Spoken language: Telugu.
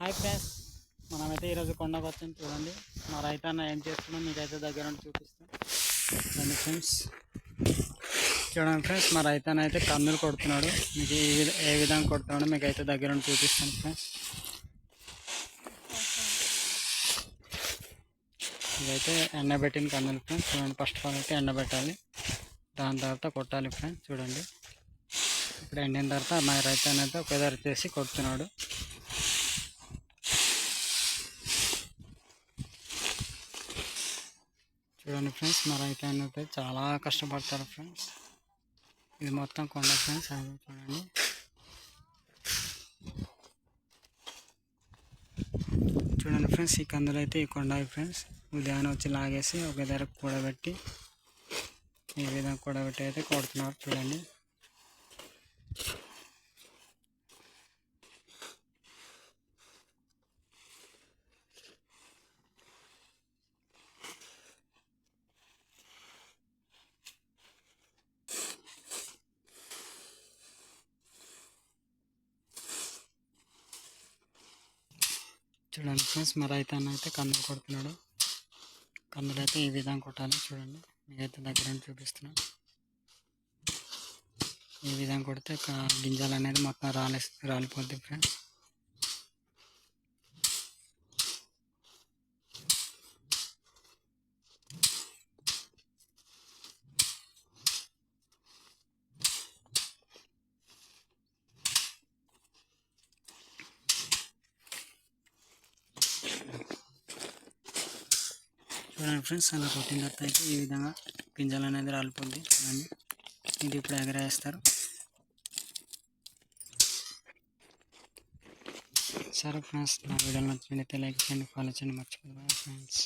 హాయ్ ఫ్రెండ్స్ మనమైతే ఈరోజు కొండకు వచ్చాం చూడండి. మా రైతాన్న ఏం చేస్తున్నాం మీకైతే దగ్గర నుండి చూపిస్తాం. చూడండి ఫ్రెండ్స్. చూడండి ఫ్రెండ్స్ మా రైతాన్న అయితే కందులు కొడుతున్నాడు. మీకు ఏ విధంగా కొడుతున్నాడో మీకైతే దగ్గర నుండి చూపిస్తాను ఫ్రెండ్స్. ఇదైతే ఎండబెట్టిన కందులు ఫ్రెండ్స్. చూడండి ఫస్ట్ ఆఫ్ ఆల్ అయితే ఎండబెట్టాలి. దాని తర్వాత కొట్టాలి ఫ్రెండ్స్ చూడండి. ఇప్పుడు ఎండిన తర్వాత మా రైతన్న అయితే ఒక చేసి కొడుతున్నాడు. చూడండి ఫ్రెండ్స్ మా రైతన్న చాలా కష్టపడతారు ఫ్రెండ్స్. ఇది మొత్తం కొండ ఫ్రెండ్స్ అది చూడండి. చూడండి ఫ్రెండ్స్ ఈ కందులు అయితే ఈ కొండ ఫ్రెండ్స్. ఉదయాన్నే వచ్చి లాగేసి ఒక దగ్గర కూడబెట్టి ఈ విధంగా కూడబెట్టి అయితే కొడుతున్నారు. చూడండి. చూడండి ఫ్రెండ్స్ మా రైతన్న అయితే కందులు కొడుతున్నాడు. కందులు అయితే ఈ విధంగా కొట్టాలి చూడండి. మీకైతే దగ్గర చూపిస్తున్నాను ఈ విధంగా కొడితే గింజలు అనేది మొత్తం రాలే రాలిపోద్ది ఫ్రెండ్స్. చూడండి ఫ్రెండ్స్ అలా కొట్టిన తర్వాత అయితే ఈ విధంగా గింజలు అనేది రాలిపోద్ది. చూడండి ఇది ఇప్పుడు ఎగరేస్తారు. సరే ఫ్రెండ్స్ నా వీడియో నచ్చిందైతే లైక్ చేయండి ఫాలో చేయండి మర్చిపోయి ఫ్రెండ్స్